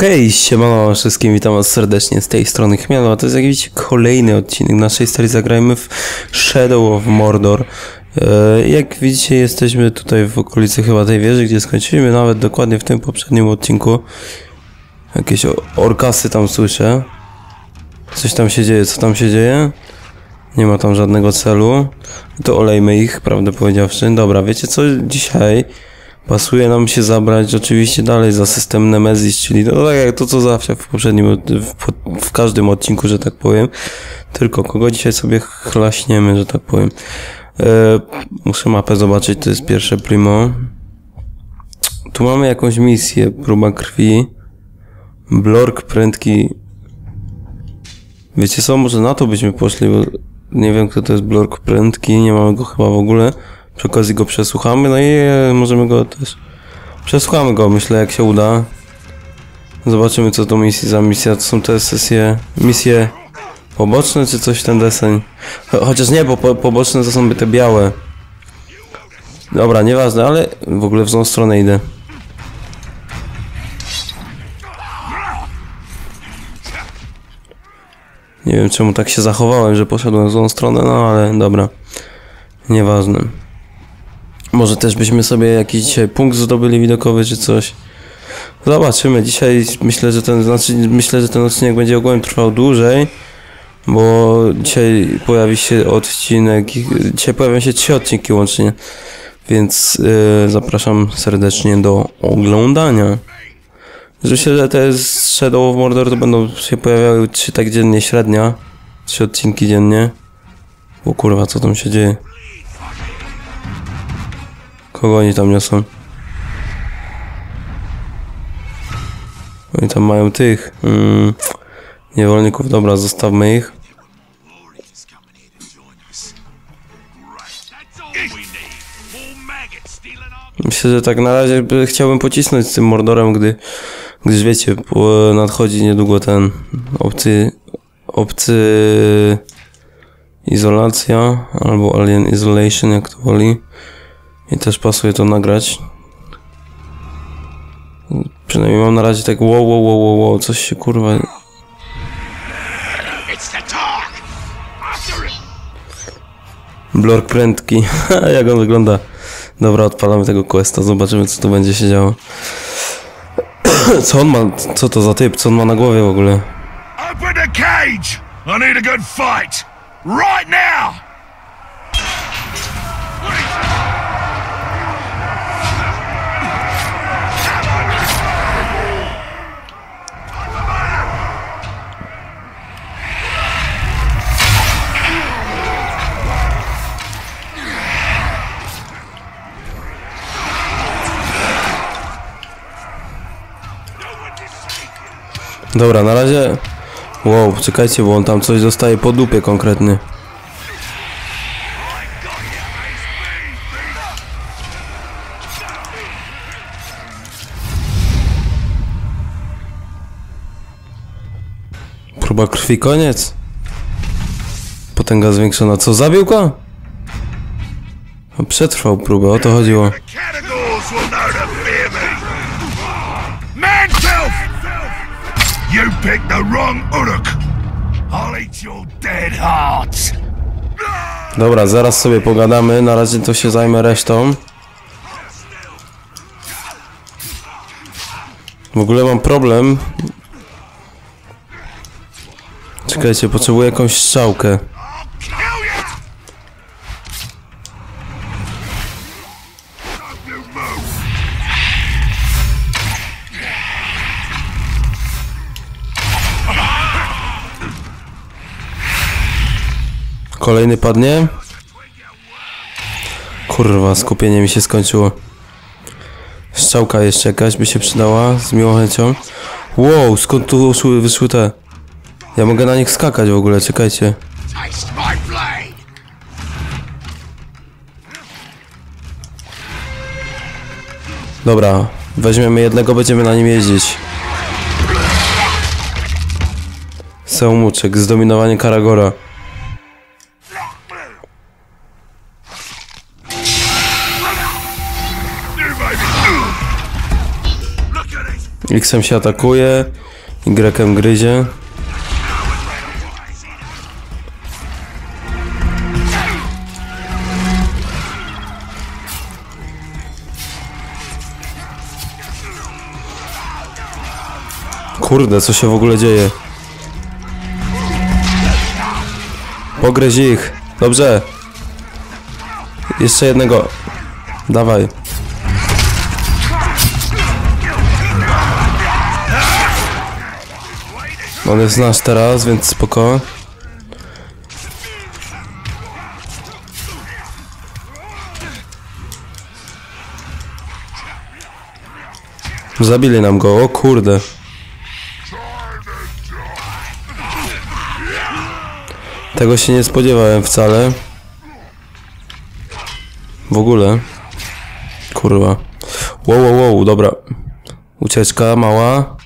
Okej, siemano wszystkim, witam was serdecznie z tej strony Chmielu, a to jest jak widzicie kolejny odcinek naszej serii Zagrajmy w Shadow of Mordor. E, Jak widzicie jesteśmy tutaj w okolicy chyba tej wieży, gdzie skończyliśmy nawet dokładnie w tym poprzednim odcinku. Jakieś orkasy tam słyszę. Coś tam się dzieje, co tam się dzieje? Nie ma tam żadnego celu. To olejmy ich, prawdę powiedziawszy. Dobra, wiecie co? Dzisiaj pasuje nam się zabrać oczywiście dalej za system Nemesis, czyli no tak jak to co zawsze w poprzednim, w, w każdym odcinku, że tak powiem. Tylko kogo dzisiaj sobie chlaśniemy, że tak powiem. E, muszę mapę zobaczyć, to jest pierwsze primo. Tu mamy jakąś misję, próba krwi. Blork prędki. Wiecie co, może na to byśmy poszli, bo nie wiem kto to jest Blork prędki, nie mamy go chyba w ogóle. Przy okazji go przesłuchamy, no i e, możemy go też... Przesłuchamy go, myślę, jak się uda. Zobaczymy, co to misja za misja. To są te sesje... Misje poboczne, czy coś ten deseń? Cho- Chociaż nie, bo po, poboczne to są te białe. Dobra, nieważne, ale w ogóle w złą stronę idę. Nie wiem, czemu tak się zachowałem, że poszedłem w złą stronę, no ale dobra. Nieważne. Może też byśmy sobie jakiś dzisiaj punkt zdobyli widokowy czy coś. Zobaczymy. Dzisiaj myślę, że ten znaczy myślę, że ten odcinek będzie ogólnie trwał dłużej, bo dzisiaj pojawi się odcinek, dzisiaj pojawią się trzy odcinki łącznie. Więc yy, zapraszam serdecznie do oglądania. Myślę, że te z Shadow of Mordor to będą się pojawiały trzy tak dziennie średnia. Trzy odcinki dziennie. O kurwa, co tam się dzieje? Kogo oni tam niosą? Oni tam mają tych mm, niewolników. Dobra, zostawmy ich. Myślę, że tak na razie by- chciałbym pocisnąć z tym Mordorem, gdy, gdyż wiecie, nadchodzi niedługo ten obcy, obcy izolacja, albo Alien Isolation, jak to woli. I też pasuje to nagrać. Przynajmniej mam na razie tak wow, wow, wow, wow, wow, coś się kurwa... Blork prędki. Jak on wygląda. Dobra, odpalamy tego questa, zobaczymy co tu będzie się działo. Co on ma, co to za typ, co on ma na głowie w ogóle? Open the cage. I need a good fight. Right now. Dobra, na razie... Wow, czekajcie, bo on tam coś dostaje po dupie konkretnie. Próba krwi, koniec. Potęga zwiększona. Co, zabił go? No, Przetrwał próbę, o to chodziło. You picked the wrong Uruk. I'll eat your dead. Dobra, zaraz sobie pogadamy. Na razie to się zajmę resztą. W ogóle mam problem. Czekajcie, potrzebuję jakąś strzałkę. Kolejny padnie. Kurwa, skupienie mi się skończyło. Strzałka jeszcze jakaś by się przydała, z miłą chęcią. Wow, skąd tu uszły, wyszły te? Ja mogę na nich skakać w ogóle, czekajcie. Dobra, weźmiemy jednego, będziemy na nim jeździć. Seumuczek, zdominowanie Karagora. X-em się atakuje, Y-em gryzie. Kurde, co się w ogóle dzieje? Pogryź ich. Dobrze. Jeszcze jednego. Dawaj. On jest nasz teraz, więc spoko. Zabili nam go, o kurde. Tego się nie spodziewałem wcale. W ogóle. Kurwa. Wow, wow, wow, dobra. Ucieczka mała.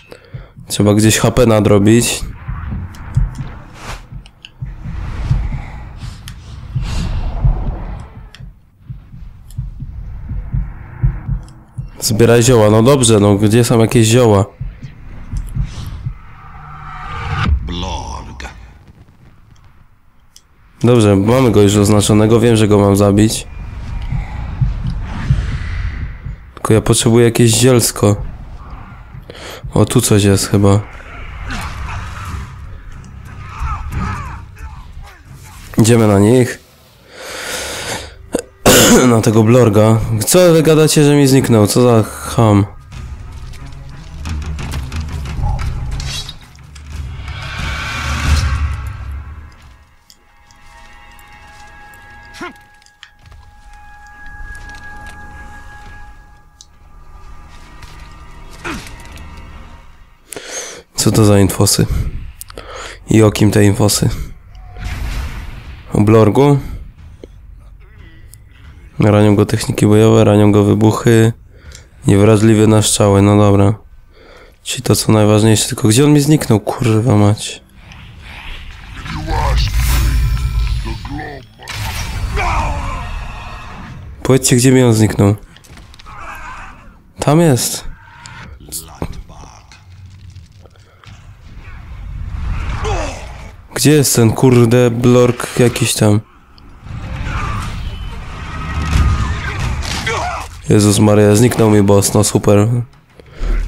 Trzeba gdzieś HP nadrobić. Zbieraj zioła. No dobrze, no gdzie są jakieś zioła? Dobrze, mamy go już oznaczonego, wiem, że go mam zabić. Tylko ja potrzebuję jakieś zielsko. O, tu coś jest chyba. Idziemy na nich. na tego blorga. Co wy gadacie, że mi zniknął? Co za ham? To za infosy? I o kim te infosy? O Blorgu? Ranią go techniki bojowe, ranią go wybuchy. Niewrażliwy na strzały, no dobra. Czyli to co najważniejsze, tylko gdzie on mi zniknął, kurwa mać. Powiedzcie, gdzie mi on zniknął. Tam jest. Gdzie jest ten kurde blork jakiś tam? Jezus Maria, zniknął mi boss, no super.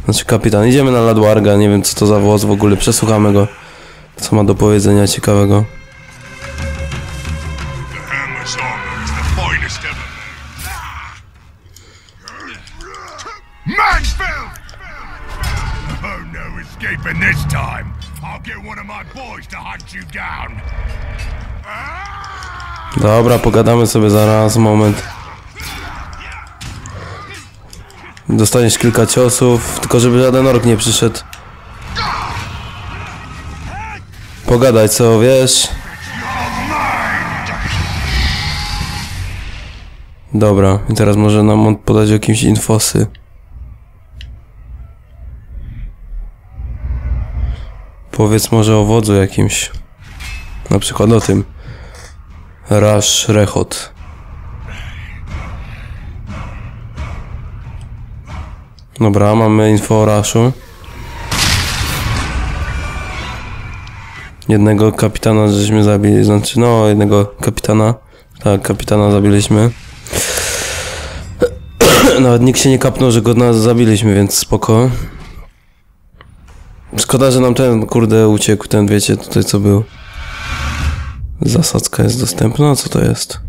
Znaczy kapitan, idziemy na Ladwarga, nie wiem co to za włos w ogóle, przesłuchamy go. Co ma do powiedzenia ciekawego. Ever. Mansfield! Oh, no escaping this time. Dobra, pogadamy sobie zaraz, moment. Dostaniesz kilka ciosów, tylko żeby żaden ork nie przyszedł. Pogadaj, co wiesz? Dobra, i teraz może nam on podać jakieś infosy. Powiedz może o wodzu jakimś. Na przykład o tym. Rasz Rechot. Dobra, mamy info o Raszu. Jednego kapitana żeśmy zabili, znaczy no jednego kapitana. Tak, kapitana zabiliśmy. Nawet nikt się nie kapnął, że go nas zabiliśmy, więc spoko. Szkoda, że nam ten kurde uciekł, ten wiecie tutaj co był. Zasadzka jest dostępna? Co to jest?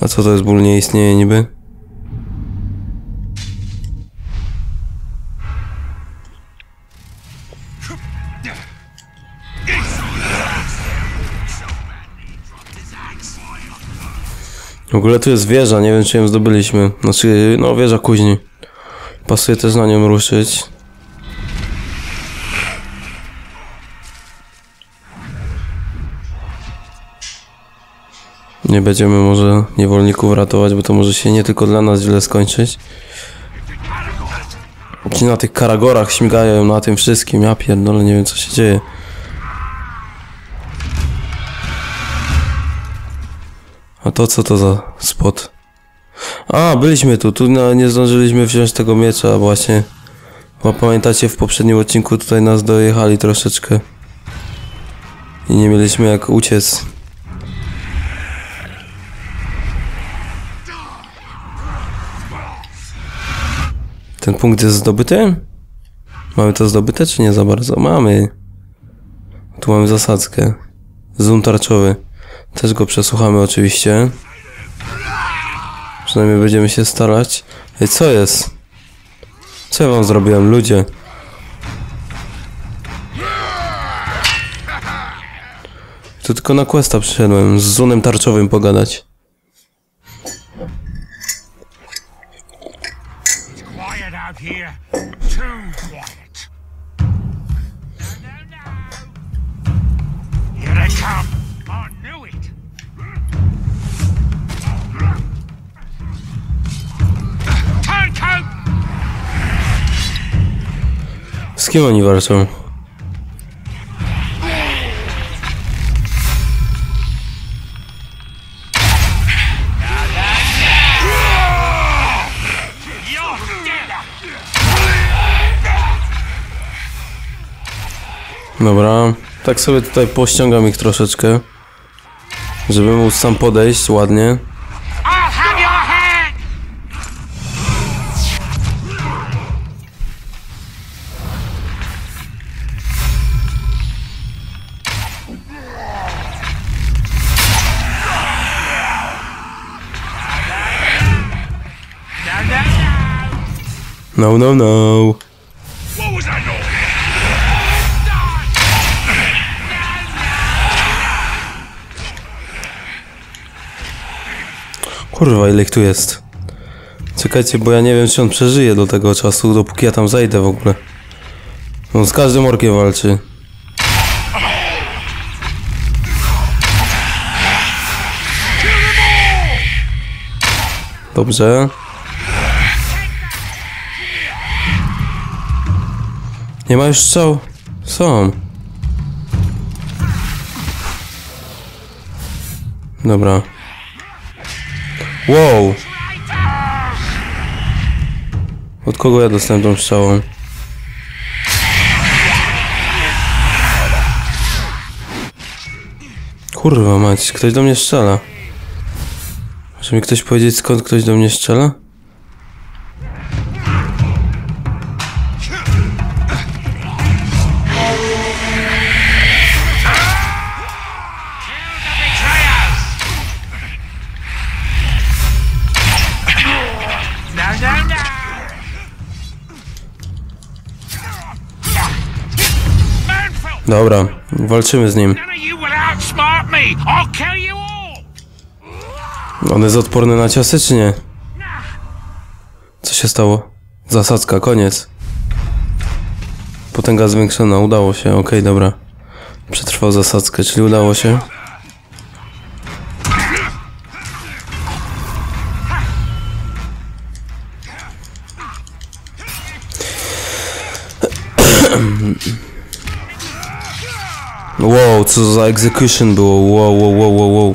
A co to jest? Ból nie istnieje niby? W ogóle tu jest wieża, nie wiem czy ją zdobyliśmy. Znaczy, no wieża kuźni. Pasuje też na nią ruszyć. Nie będziemy może niewolników ratować, bo to może się nie tylko dla nas źle skończyć. Ci na tych karagorach śmigają na tym wszystkim, ja pierdolę, nie wiem co się dzieje. A to co to za spot? A, byliśmy tu, tu nie zdążyliśmy wziąć tego miecza właśnie. Bo pamiętacie, w poprzednim odcinku tutaj nas dojechali troszeczkę. I nie mieliśmy jak uciec. Ten punkt jest zdobyty? Mamy to zdobyte, czy nie za bardzo? Mamy. Tu mamy zasadzkę. Zoom tarczowy. Też go przesłuchamy oczywiście. Przynajmniej będziemy się starać. Ej, co jest? Co ja wam zrobiłem, ludzie? Tu tylko na questa przyszedłem, z Zunem tarczowym pogadać. Too quiet. No, no, no. Here they come. I knew it. Turncoat! Z kim oni walczą? Dobra, tak sobie tutaj pościągam ich troszeczkę. Żeby móc sam podejść ładnie. No, no, no. Kurwa, ile ich tu jest. Czekajcie, bo ja nie wiem, czy on przeżyje do tego czasu, dopóki ja tam zajdę w ogóle. On z każdym orkiem walczy. Dobrze. Nie ma już strzał. Są. Dobra. Wow. Od kogo ja dostałem tą strzałą? Kurwa mać, ktoś do mnie strzela. Może mi ktoś powiedzieć skąd ktoś do mnie strzela? Dobra, walczymy z nim. On jest odporny na ciosy, czy nie? Co się stało? Zasadzka, koniec. Potęga zwiększona, udało się, okej, dobra. Przetrwał zasadzkę, czyli udało się. Co za execution było, wow, wow, wow, wow, wow.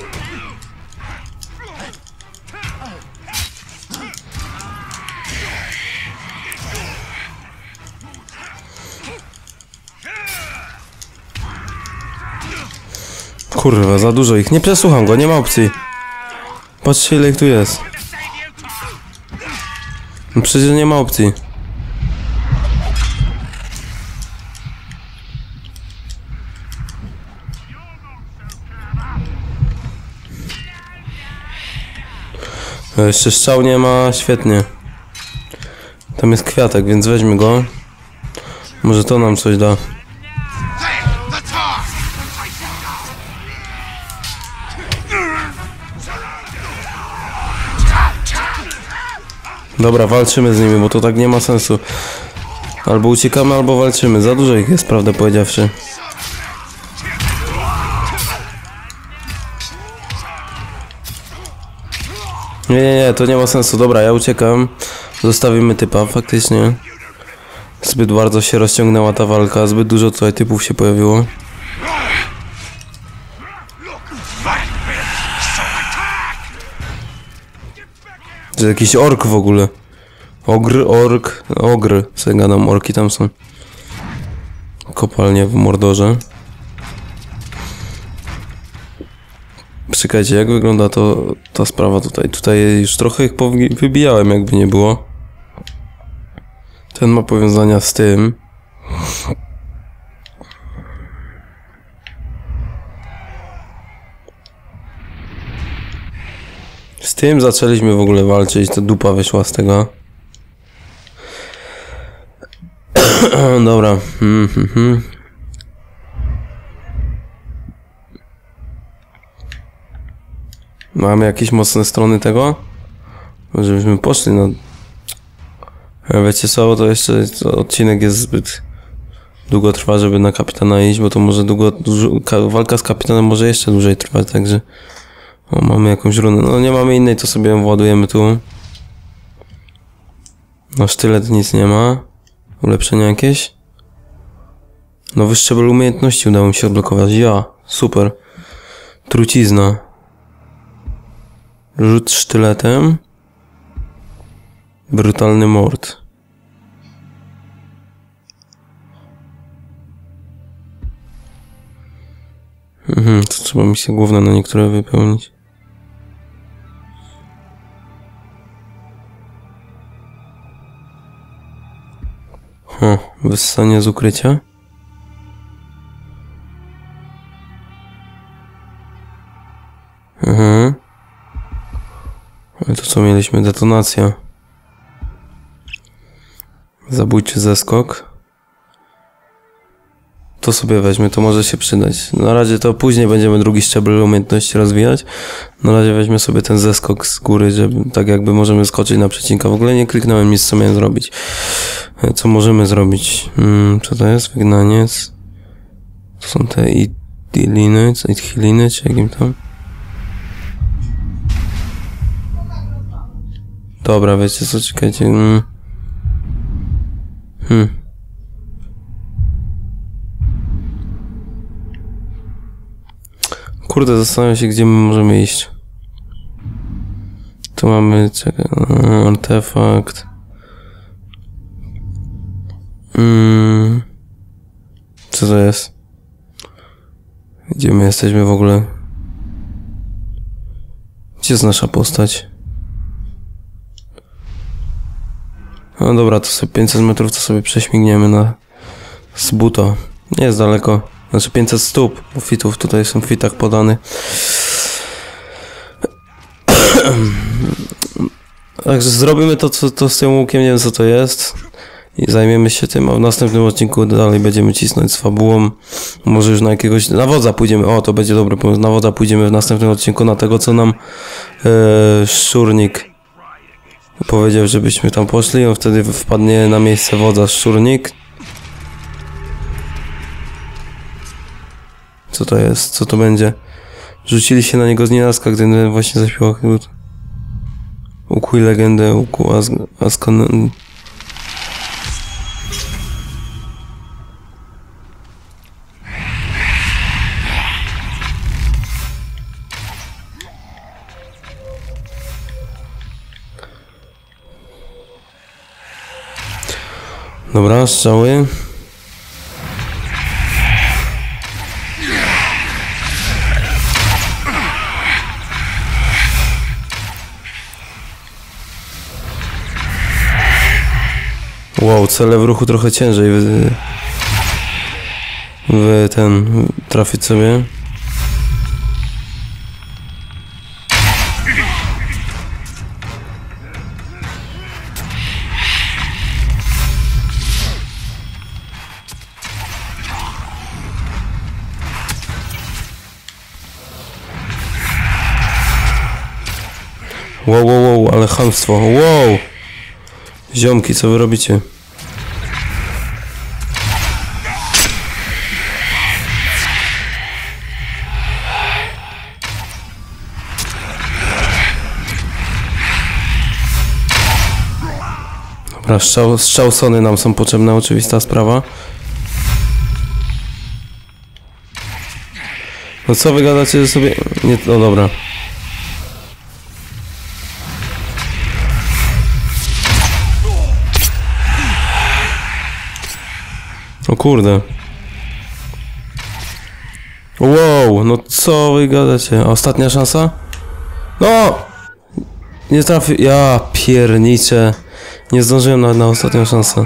Kurwa, za dużo ich. Nie przesłucham go, nie ma opcji. Patrzcie ile ich tu jest. No przecież nie ma opcji. A jeszcze strzał nie ma, świetnie. Tam jest kwiatek, więc weźmy go. Może to nam coś da. Dobra, walczymy z nimi, bo to tak nie ma sensu. Albo uciekamy, albo walczymy. Za dużo ich jest, prawdę powiedziawszy. Nie, nie, nie, to nie ma sensu. Dobra, ja uciekam. Zostawimy typa, faktycznie. Zbyt bardzo się rozciągnęła ta walka, zbyt dużo tutaj typów się pojawiło. To jakiś ork w ogóle. Ogr, ork, ogry, gadam, orki tam są. Kopalnie w Mordorze. Czekajcie, jak wygląda to, ta sprawa tutaj? Tutaj już trochę ich wybijałem, jakby nie było. Ten ma powiązania z tym. Z tym zaczęliśmy w ogóle walczyć, to dupa wyszła z tego. Dobra. Mhm, mhm. Mamy jakieś mocne strony tego? Może byśmy poszli na... Ale Wiecie co, to jeszcze odcinek jest zbyt długo trwa, żeby na kapitana iść, bo to może długo, dużo, ka, walka z kapitanem może jeszcze dłużej trwać, także... O, mamy jakąś runę. No nie mamy innej, to sobie ją władujemy tu. No sztylet nic nie ma. Ulepszenia jakieś? Nowy szczebel umiejętności udało mi się odblokować. Ja, super. Trucizna. Rzut sztyletem. Brutalny mord. Mhm, to trzeba misje główne na niektóre wypełnić. O, wyssanie z ukrycia. To co mieliśmy? Detonacja. Zabójczy zeskok. To sobie weźmy, to może się przydać. Na razie to później będziemy drugi szczebel umiejętności rozwijać. Na razie weźmy sobie ten zeskok z góry, żeby tak jakby możemy skoczyć na przecinka. W ogóle nie kliknąłem nic, co miałem zrobić. E, Co możemy zrobić? Hmm, co to jest? Wygnaniec. To są te idiliny, czy idhiliny, czy jakim tam? Dobra, wiecie co, czekajcie. Mm. Hmm. Kurde, zastanawiam się, gdzie my możemy iść. Tu mamy, czekaj, e, artefakt. Mm. Co to jest? Gdzie my jesteśmy w ogóle? Gdzie jest nasza postać? No dobra, to sobie 500 metrów to sobie prześmigniemy na z buta. Nie jest daleko. Znaczy 500 stóp, bo fitów tutaj są w fitach podany. Także zrobimy to, co to z tym łukiem, nie wiem co to jest. I zajmiemy się tym, a w następnym odcinku dalej będziemy cisnąć z fabułą. Może już na jakiegoś... Na wodza pójdziemy. O, to będzie dobry pomysł. Na wodza pójdziemy w następnym odcinku na tego, co nam e, szczurnik powiedział, żebyśmy tam poszli. On wtedy wpadnie na miejsce wodza szczurnik. Co to jest? Co to będzie? Rzucili się na niego z nienacka, gdy właśnie zaśpiewał chyba. Ukuj legendę, Ask- Askan... Dobra, strzały. Wow, cele w ruchu trochę ciężej w, w ten trafić sobie. Wow, wow, wow, ale chamstwo. Wow! Ziomki, co wy robicie? Dobra, strzał, strzałsony nam są potrzebne, oczywista sprawa. No co wy gadacie że sobie... Nie, no dobra. O kurde. Wow, no co wy gadacie? Ostatnia szansa? No! Nie trafię. Ja pierniczę. Nie zdążyłem nawet na ostatnią szansę.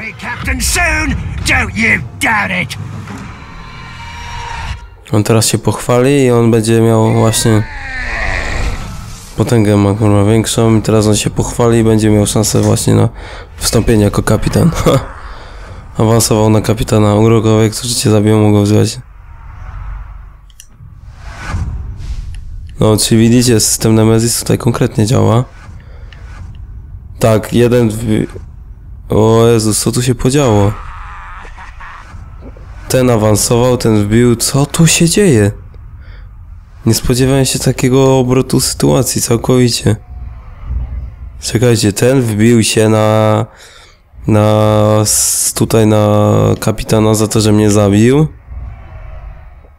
On teraz się pochwali i on będzie miał właśnie potęgę ma kurwa większą i teraz on się pochwali i będzie miał szansę właśnie na wstąpienie jako kapitan. Awansował na kapitana. Urokowie, którzy cię zabiją, mogą wzywać. No, czy widzicie, system Nemesis tutaj konkretnie działa. Tak, jeden... W... O Jezus, co tu się podziało? Ten awansował, ten wbił. Co tu się dzieje? Nie spodziewałem się takiego obrotu sytuacji całkowicie. Czekajcie, ten wbił się na. Na. tutaj na kapitana za to, że mnie zabił.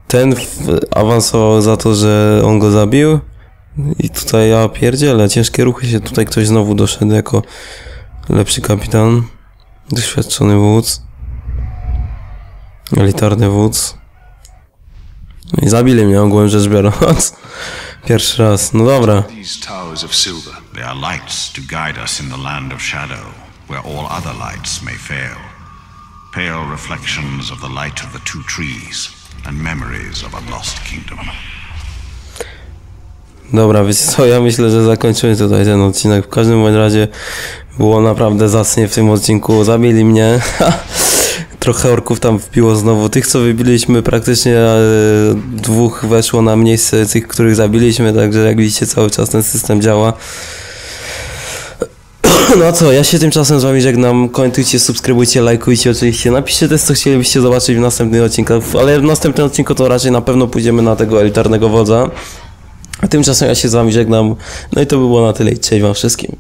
Ten awansował za to, że on go zabił. I tutaj ja pierdzielę, ciężkie ruchy się tutaj ktoś znowu doszedł jako lepszy kapitan. Doświadczony wódz. Elitarny wódz. No I zabili mnie ogółem rzecz biorąc. Pierwszy raz. No dobra. Of silver, shadow, where all other lights may fail. Pale reflections of the light of the two trees, and memories of a lost kingdom. Dobra, wiecie co, ja myślę, że zakończymy tutaj ten odcinek. W każdym bądź razie było naprawdę zacnie w tym odcinku. Zabili mnie. Trochę orków tam wpiło znowu. Tych, co wybiliśmy, praktycznie e, dwóch weszło na miejsce tych, których zabiliśmy, także jak widzicie, cały czas ten system działa. No co, ja się tymczasem z wami żegnam. Komentujcie, subskrybujcie, lajkujcie oczywiście. Napiszcie też, co chcielibyście zobaczyć w następnych odcinkach, ale w następnym odcinku to raczej na pewno pójdziemy na tego elitarnego wodza. A tymczasem ja się z wami żegnam. No i to by było na tyle cześć wam wszystkim.